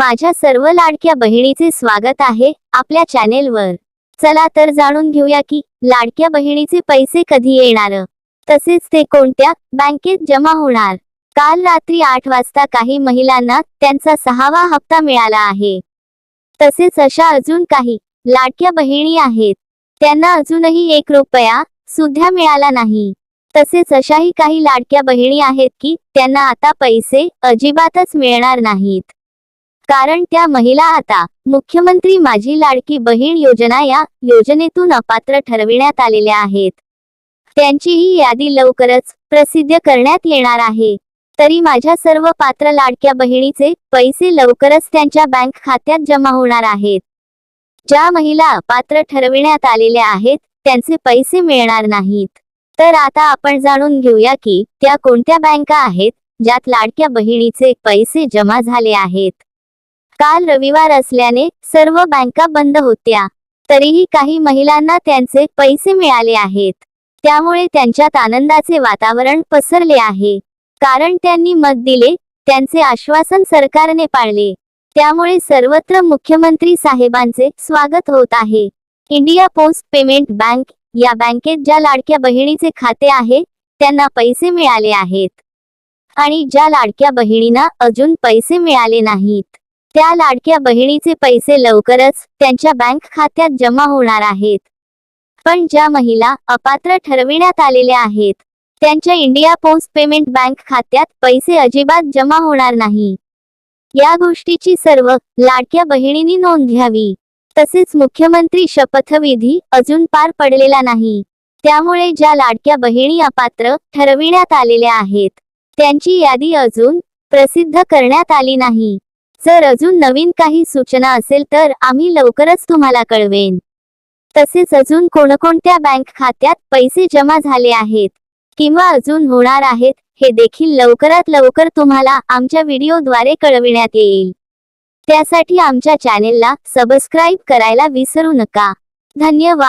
माझ्या सर्व लाडक्या बहिणीचे स्वागत आहे आपल्या चॅनेलवर. चला तर जाणून घेऊया की लाडक्या बहिणीचे पैसे कधी येणार? तसेच ते कोणत्या बँकेत जमा होणार? काल रात्री आठ वाजता काही महिलांना त्यांचा सहावा हप्ता मिळाला आहे. तसेच अशा अजून काही लाडक्या बहिणी आहेत. त्यांना अजूनही एक रुपया सुद्धा मिळाला नाही. तसेच अशाही काही लाडक्या बहिणी आहेत की त्यांना आता पैसे अजिबातच मिळणार नाहीत. कारण त्या महिला आता मुख्यमंत्री माझी लाडकी बहीण योजना या योजनेतून अपात्र ठरविण्यात आलेल्या आहेत. त्यांची ही यादी लवकरच प्रसिद्ध करण्यात येणार आहे. तरी माझ्या सर्व पात्र लाडक्या बहिणीचे पैसे लवकरच त्यांच्या बँक खात्यात जमा होणार आहेत. ज्या महिला पात्र ठरविण्यात आलेल्या आहेत त्यांचे पैसे मिळणार नाहीत. तर आता आपण जाणून घेऊया की त्या कोणत्या बँका आहेत ज्यात लाडक्या बहिणीचे पैसे जमा झाले आहेत. काल रविवार असल्याने सर्व बँका बंद होत्या. तरीही काही महिलांना त्यांचे पैसे मिळाले आहेत. त्यामुळे त्यांच्यात आनंदाचे वातावरण पसरले आहे. कारण त्यांनी मत दिले त्यांचे आश्वासन सरकारने पाळले. त्यामुळे सर्वत्र मुख्यमंत्री साहेबांचे स्वागत होत आहे. इंडिया पोस्ट पेमेंट बँक या बँकेत ज्या लाडक्या बहिणीचे खाते आहे त्यांना पैसे मिळाले आहेत. आणि ज्या लाडक्या बहिणींना अजून पैसे मिळाले नाहीत. त्या लाडक्या बहिणीचे पैसे लवकरच त्यांच्या बँक खात्यात जमा होणार आहेत. पण ज्या महिला अपात्र ठरविण्यात आलेल्या आहेत त्यांच्या इंडिया पोस्ट पेमेंट बँक खात्यात पैसे अजिबात जमा होणार नाही. या गोष्टीची सर्व लाडक्या बहिणींनी नोंद घ्यावी. तसेच मुख्यमंत्री शपथविधी अजून पार पडलेला नाही. त्यामुळे ज्या लाडक्या बहिणी अपात्र ठरविण्यात आलेल्या आहेत त्यांची यादी अजून प्रसिद्ध करण्यात आली नाही. जर अजून नवीन काही सूचना असेल तर आम्ही लवकरच तुम्हाला कळवेन. तसेच अजून कोणकोणत्या बँक खात्यात पैसे जमा झाले आहेत किंवा अजून होणार आहेत हे देखील लवकरात लवकर तुम्हाला आमच्या व्हिडिओद्वारे कळविण्यात येईल. त्यासाठी आमच्या चॅनेलला सबस्क्राईब करायला विसरू नका. धन्यवाद.